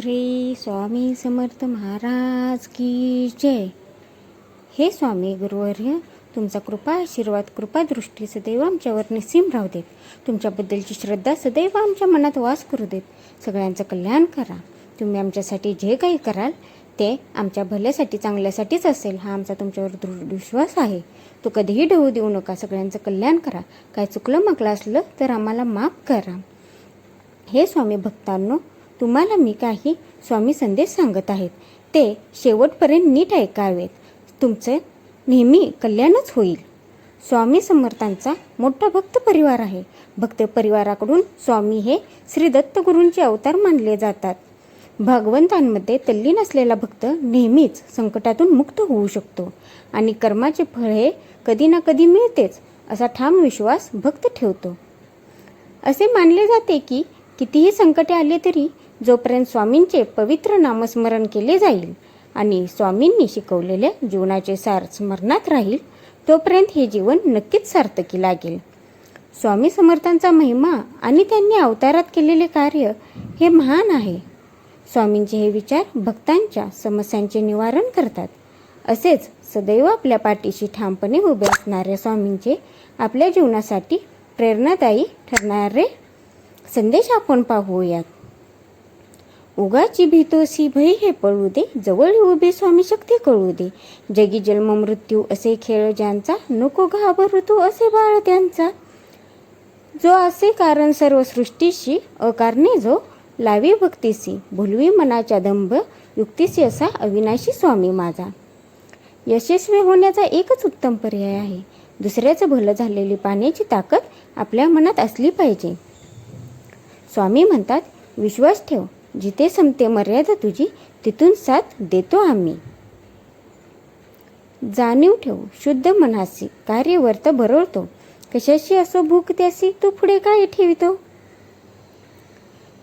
श्री स्वामी समर्थ महाराज की जय. हे स्वामी गुरुवर्य तुमचा कृपा आशीर्वाद कृपादृष्टी सदैव आमच्यावर निसीम राहू देत. तुमच्याबद्दलची श्रद्धा सदैव आमच्या मनात वास करू देत. सगळ्यांचं कल्याण करा. तुम्ही आमच्यासाठी जे काही कराल ते आमच्या भल्यासाठी चांगल्यासाठीच असेल हा आमचा तुमच्यावर दृढ विश्वास आहे. तो कधीही ढवू देऊ नका. सगळ्यांचं कल्याण करा. काय चुकलं मागलं असलं तर आम्हाला माफ करा. हे स्वामी भक्तांनो तुम्हाला मी काही स्वामी संदेश सांगत आहेत. ते शेवटपर्यंत नीट ऐकावेत. तुमचे नेहमी कल्याणच होईल. स्वामी समर्थांचा मोठा भक्त परिवार आहे. भक्त परिवाराकडून स्वामी हे श्री दत्तगुरूंचे अवतार मानले जातात. भगवंतांमध्ये तल्लीन असलेला भक्त नेहमीच संकटातून मुक्त होऊ शकतो आणि कर्माचे फळ हे कधी ना कधी मिळतेच असा ठाम विश्वास भक्त ठेवतो. असे मानले जाते की कितीही संकटे आले तरी जोपर्यंत स्वामींचे पवित्र नामस्मरण केले जाईल आणि स्वामींनी शिकवलेल्या जीवनाचे सार स्मरणात राहील तोपर्यंत हे जीवन नक्कीच सार्थकी लागेल. स्वामी समर्थांचा महिमा आणि त्यांनी अवतारात केलेले कार्य हे महान आहे. स्वामींचे हे विचार भक्तांच्या समस्यांचे निवारण करतात. असेच सदैव आपल्या पाठीशी ठामपणे उभे असणाऱ्या स्वामींचे आपल्या जीवनासाठी प्रेरणादायी ठरणारे संदेश आपण पाहूयात. उगाची भीतोसी भय हे पळू दे जवळ उभे स्वामी शक्ती कळू दे. जगी जन्म मृत्यू असे खेळ ज्यांचा नको घाबरू तू असे बाळ त्यांचा. जो असे कारण सर्व सृष्टीशी अकारणे जो लावी भक्तीसी भुलवी मनाच्या दंभ युक्तीसी असा अविनाशी स्वामी माझा. यशस्वी होण्याचा एकच उत्तम पर्याय आहे. दुसऱ्याचं भलं झालेली पाण्याची ताकद आपल्या मनात असली पाहिजे. स्वामी म्हणतात विश्वास ठेव. जिथे संपते मर्यादा तुझी तिथून साथ देतो आम्ही. जाणीव ठेव शुद्ध मनासी कार्य वर्त भरवतो. कशाशी असो भूक त्यासी तू पुढे काय ठेवितो?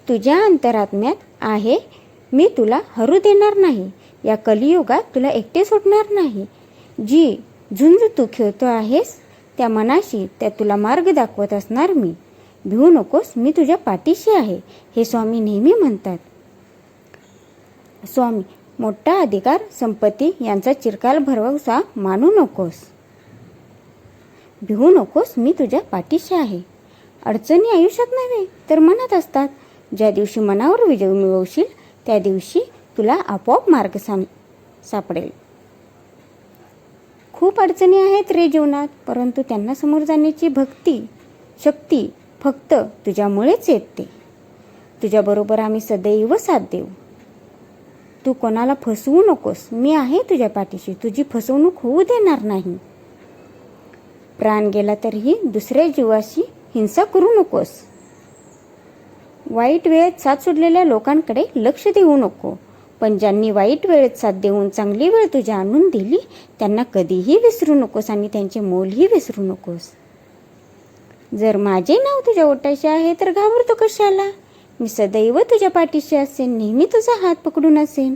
तुझ्या अंतरात्म्यात आहे मी तुला हरू देणार नाही. या कलियुगात तुला एकटे सोडणार नाही. जी झुंज तू खेळतो आहेस त्या मनाशी त्या तुला मार्ग दाखवत असणार मी. भिवू नकोस मी तुझ्या पाठीशी आहे हे स्वामी नेहमी म्हणतात. स्वामी मोठा अधिकार संपत्ती यांचा चिरकाल भरवसा मानू नकोस. भिवू नकोस मी तुझ्या पाठीशी आहे. अडचणी आयुष्यात नव्हे तर मनात असतात. ज्या दिवशी मनावर विजय मिळवशील त्या दिवशी तुला आपोआप मार्ग साम सापडेल. खूप अडचणी आहेत रे जीवनात परंतु त्यांना समोर जाण्याची भक्ती शक्ती फक्त तुझ्यामुळेच येते. तुझ्याबरोबर आम्ही सदैव साथ देऊ. तू कोणाला फसवू नकोस. मी आहे तुझ्या पाठीशी. तुझी फसवणूक होऊ देणार नाही. प्राण गेला तरीही दुसऱ्या जीवाशी हिंसा करू नकोस. वाईट वेळेत साथ सोडलेल्या लोकांकडे लक्ष देऊ नको. पण ज्यांनी वाईट वेळेत साथ देऊन चांगली वेळ तुझ्या आणून दिली त्यांना कधीही विसरू नकोस आणि त्यांचे मोलही विसरू नकोस. जर माझे नाव तुझ्या ओटाशी आहे तर घाबरतो कशाला? मी सदैव तुझ्या पाठीशी असेन नेहमी तुझा हात पकडून असेन.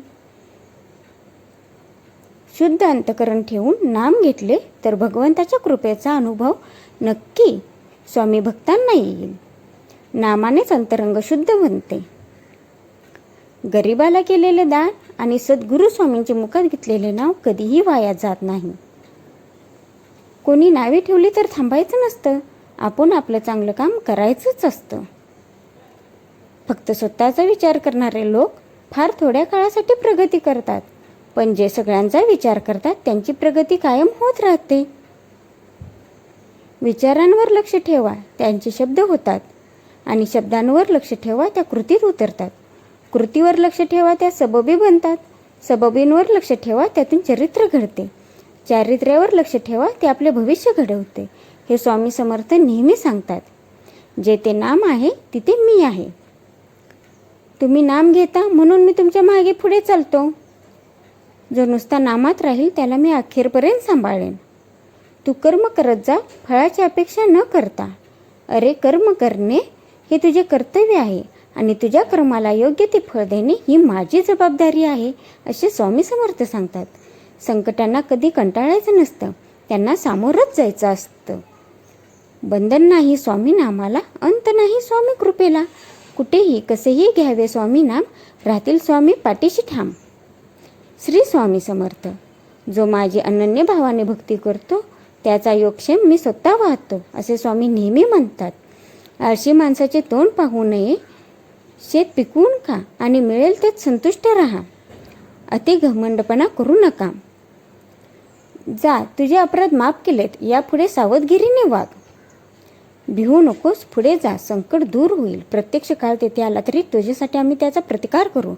शुद्ध अंतकरण ठेवून नाम घेतले तर भगवंताच्या कृपेचा अनुभव नक्की स्वामी भक्तांना येईल. नामानेच अंतरंग शुद्ध बनते. गरिबाला केलेले दान आणि सद्गुरू स्वामींचे मुखात घेतलेले नाव कधीही वाया जात नाही. कोणी नावे ठेवली तर थांबायचं नसतं. आपण आपलं चांगलं काम करायचंच असतं. फक्त स्वतःचा विचार करणारे लोक फार थोड्या काळासाठी प्रगती करतात पण जे सगळ्यांचा विचार करतात त्यांची प्रगती कायम होत राहते. विचारांवर लक्ष ठेवा त्यांचे शब्द होतात आणि शब्दांवर लक्ष ठेवा त्या कृतीत उतरतात. कृतीवर लक्ष ठेवा त्या सबबी बनतात. सबबींवर लक्ष ठेवा त्यातून चरित्र घडते. चारित्र्यावर लक्ष ठेवा ते आपले भविष्य घडवते. हे स्वामी समर्थ नेहमी सांगतात. जे ते नाम आहे तिथे मी आहे. तुम्ही नाम घेता म्हणून मी तुमच्या मागे पुढे चालतो. जो नुसता नामात राहील त्याला मी अखेरपर्यंत सांभाळेन. तू कर्म करत जा फळाची अपेक्षा न करता. अरे कर्म करणे हे तुझे कर्तव्य आहे आणि तुझ्या कर्माला योग्य ते फळ देणे ही माझी जबाबदारी आहे असे स्वामी समर्थ सांगतात. संकटांना कधी कंटाळायचं नसतं त्यांना सामोरच जायचं असतं. बंधन नाही स्वामी नामाला अंत नाही स्वामी कृपेला. कुठेही कसेही घ्यावे स्वामी नाम राहतील स्वामी पाठीशी ठाम. श्री स्वामी समर्थ जो माझी अनन्य भावाने भक्ती करतो त्याचा योगक्षेम मी स्वतः वाहतो असे स्वामी नेहमी म्हणतात. आळशी माणसाचे तोंड पाहू नये शेत पिकवून खा आणि मिळेल तेच संतुष्ट राहा. अति घमंडपणा करू नका. जा तुझे अपराध माफ केलेत यापुढे सावधगिरीने वाघ भिवू नकोस पुढे जा. संकट दूर होईल. प्रत्यक्ष काळ तेथे आला तरी तुझ्यासाठी आम्ही त्याचा प्रतिकार करू.